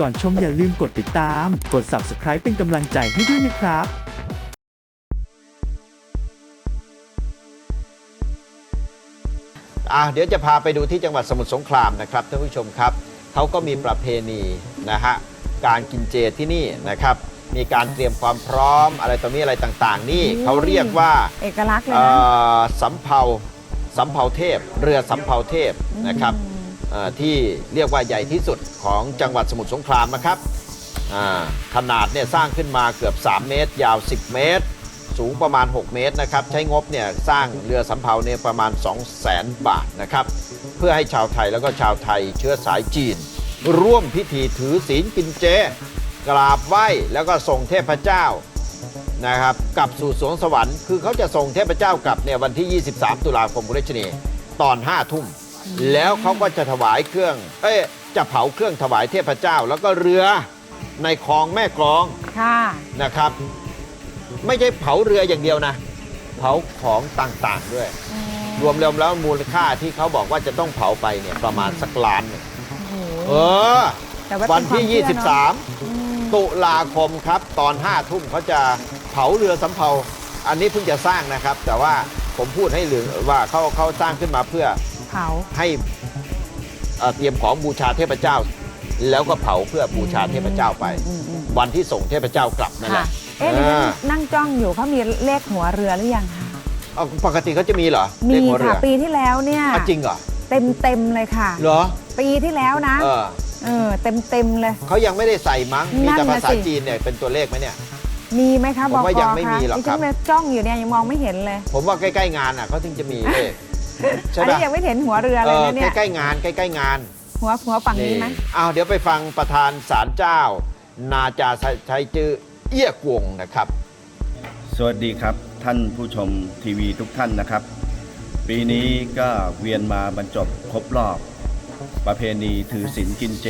ก่อนชมอย่าลืมกดติดตาม กด subscribe เป็นกำลังใจให้ด้วยนะครับอะเดี๋ยวจะพาไปดูที่จังหวัดสมุทรสงครามนะครับท่านผู้ชมครับเขาก็มีประเพณีนะฮะการกินเจที่นี่นะครับ มีการเตรียมความพร้อมอะไรต่อมีอะไรต่างๆ นี่อืมเขาเรียกว่าเอกลักษณ์เลยเอ่นะอสำเภาสำเภาเทพ เรือสำเภาเทพนะครับอืมเอ่อ ที่เรียกว่าใหญ่ที่สุดของจังหวัดสมุทรสงครามนะครับขนาดเนี่ยสร้างขึ้นมาเกือบ 3 เมตร ยาว 10 เมตร สูงประมาณ 6 เมตรนะครับ ใช้งบเนี่ยสร้างเรือสำเภาเนี่ยประมาณ 2 0 0แสนบาทนะครับ เพื่อให้ชาวไทยแล้วก็ชาวไทยเชื้อสายจีน ร่วมพิธีถือศีลกินเจ กราบไหว้แล้วก็ส่งเทพเจ้านะครับกลับสู่สวงสวรรค์ คือเขาจะส่งเทพเจ้ากลับเนี่ยวันที่ 23 ตุลาคมคุณรัชนีตอน 5 ทุ่ม แล้วเขาก็จะถวายเครื่อง เอ้ยจะเผาเครื่องถวายเทพเจ้า แล้วก็เรือในคลองแม่กลองค่ะ นะครับ ไม่ใช่เผาเรืออย่างเดียวนะ เผาของต่างๆด้วย รวมแล้วแล้วมูลค่าที่เขาบอกว่าจะต้องเผาไปเนี่ยประมาณสักล้านหนึ่งโอ้โหเออ แต่ว่าวันที่เป็นความเชื่อเนอะอืม 23 ตุลาคมครับ ตอน 5 ทุ่มเขาจะเผาเรือสำเภา อันนี้เพิ่งจะสร้างนะครับ แต่ว่าผมพูดให้ลืมว่าเขาเขาสร้างขึ้นมาเพื่อ เผา ให้เอ่อเตรียมของบูชาเทพเจ้า แล้วก็เผาเพื่อบูชาเทพเจ้าไป อืมอืมวันที่ส่งเทพเจ้ากลับนั่นแหค่ะ ละเอ๊ะดิฉันอ่านั่งจ้องอยู่เขามีเลขหัวเรือหรือยังคะเอาปกติเขาจะมีเหรอมีเลขหัวเรืค่ะอปีที่แล้วเนี่ยอะจริงเหรอเต็มเต็มๆเลยค่ะ เหรอปีที่แล้วนะเออเออเต็มเต็มๆเลย เขายังไม่ได้ใส่มั้งมีแต่นั่นภาน่ะษาสิ จีนเนี่ยเป็นตัวเลขไหมเนี่ย มีไหมคะผมบอกว่ายังไม่มีหรอกดิครัฉับนจ้องอยู่เนี่ยยังมองไม่เห็นเลย ผมว่าใกล้ ๆ งานอะเขาถึงจะมีเลข ใช่อันปะนี้ยังไม่เห็นหัวเรือเอเลยอนะเนี่ย ใกล้ๆงานใกล้ๆงาน หัวหัวฝั่งนี้ไหมเอาเดี๋ยวไปฟังประธานศาลเจ้า นาจาชัยจือเอี้ยกวงนะครับ สวัสดีครับท่านผู้ชมทีวีทุกท่านนะครับ ปีนี้ก็เวียนมาบรรจบครบรอบ ประเพณีถือศีลกินเจ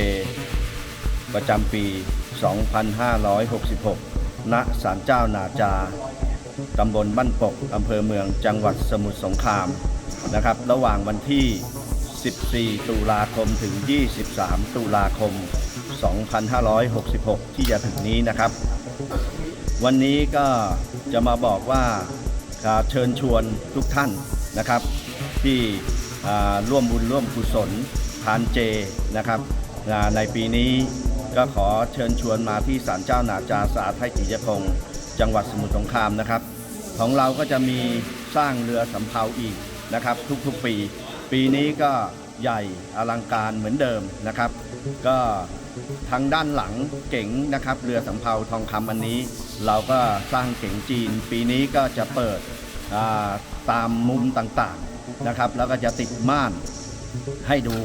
ประจำปี 2566 ณศาลเจ้านาจา ตำบลบ้านปก อำเภอเมืองจังหวัดสมุทรสงคราม นะครับ ระหว่างวันที่ 14 ตุลาคมถึง 23 ตุลาคม 2566 ที่จะถึงนี้นะครับ วันนี้ก็จะมาบอกว่าเชิญชวนทุกท่านนะครับ ที่ร่วมบุญร่วมกุศลทานเจนะครับในปีนี้ก็ขอเชิญชวนมาที่ศาลเจ้านาจาสาไทยกิจพงศ์จังหวัดสมุทรสงครามนะครับ ของเราก็จะมีสร้างเรือสำเภาอีก นะครับทุกๆปี ปีนี้ก็ใหญ่อลังการเหมือนเดิมนะครับ ก็ทางด้านหลังเก๋งนะครับ เรือสำเภาทองคำอันนี้ เราก็สร้างเก๋งจีน ปีนี้ก็จะเปิดาตามมุมต่างๆนะครับ แล้วก็จะติดม่านให้ดู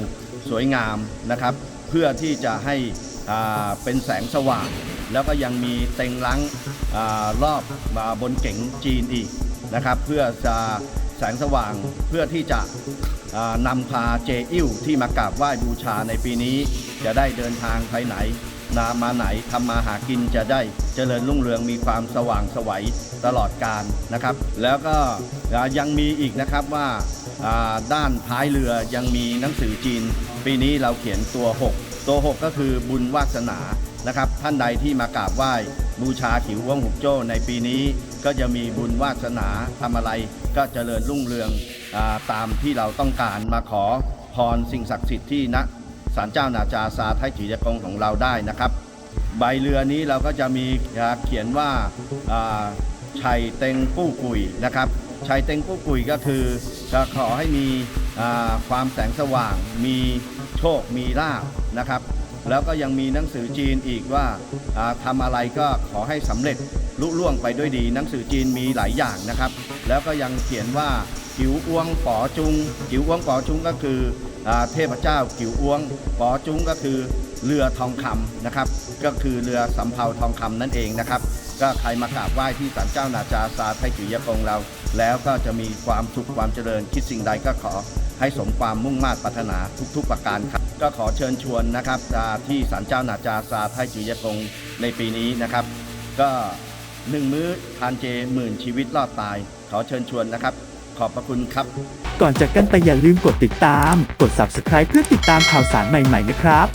สวยงามนะครับ เพื่อที่จะให้เป็นแสงสว่าง แล้วก็ยังมีเต็งลังอรอบมาบนเก๋งจีนอีกนะครับ เพื่อจะ สงสว่างเพื่อที่จะนำพาเจอิ้วที่มากราบไหว้บูชาในปีนี้ จะได้เดินทางไปไหนนามาไหนทำมาหากินจะได้เจริญรุ่งเรืองมีความสว่างไสวัยตลอดการนะครับ แล้วก็ยังมีอีกนะครับว่าอ่าด้านท้ายเรือยังมีหนังสือจีน ปีนี้เราเขียนตัว 6 ตัว 6 ก็คือบุญวาสนานะครับ ท่านใดที่มากราบไหว้บูชาขิวว่องหุกโจ้ในปีนี้ ก็จะมีบุญวาสนาทำอะไร ก็เจริญรุ่งเรืองอตามที่เราต้องการมาขอพรสิ่งศักดิ์สิทธิ์ที่ณศาลเจ้านาจาซาไทจียกงของเราได้นะครับ ใบเรือนี้เราก็จะมีเขียนว่าชัยเต็งปู้กุยนะครับชัยเต็งปู้กุยก็คือจะขอให้มีความแสงสว่าง มีโชคมีลาภนะครับ แล้วก็ยังมีหนังสือจีนอีกว่าอ่าทำอะไรก็ขอให้สำเร็จลุล่วงไปด้วยดี หนังสือจีนมีหลายอย่างนะครับ แล้วก็ยังเขียนว่ากิ๋วอ้วงป๋อจุงกิ๋วอ้วงป๋อจุงก็คืออเทพเจ้ากิ๋วอ้วงป๋อจุงก็คือเรือทองคำนะครับ ก็คือเรือสำเภาทองคำนั่นเองนะครับ ก็ใครมากราบไหว้ที่ศาลเจ้านาจาซาไทยจุยกงเรา แล้วก็จะมีความสุขความเจริญคิดสิ่งใดก็ขอให้สมความมุ่งมา่ปรารถนาทุกๆประการครับ ก็ขอเชิญชวนนะครับอ่าที่ศาลเจ้านาจาซาไทยจุยกงในปีนี้นะครับ ก็หนึ่งมื้อทานเจหมื่นชีวิตรอดตาย ขอเชิญชวนนะครับ ขอบพระคุณครับ ก่อนจากกันไปอย่าลืมกดติดตาม กด subscribe เพื่อติดตามข่าวสารใหม่ๆนะครับ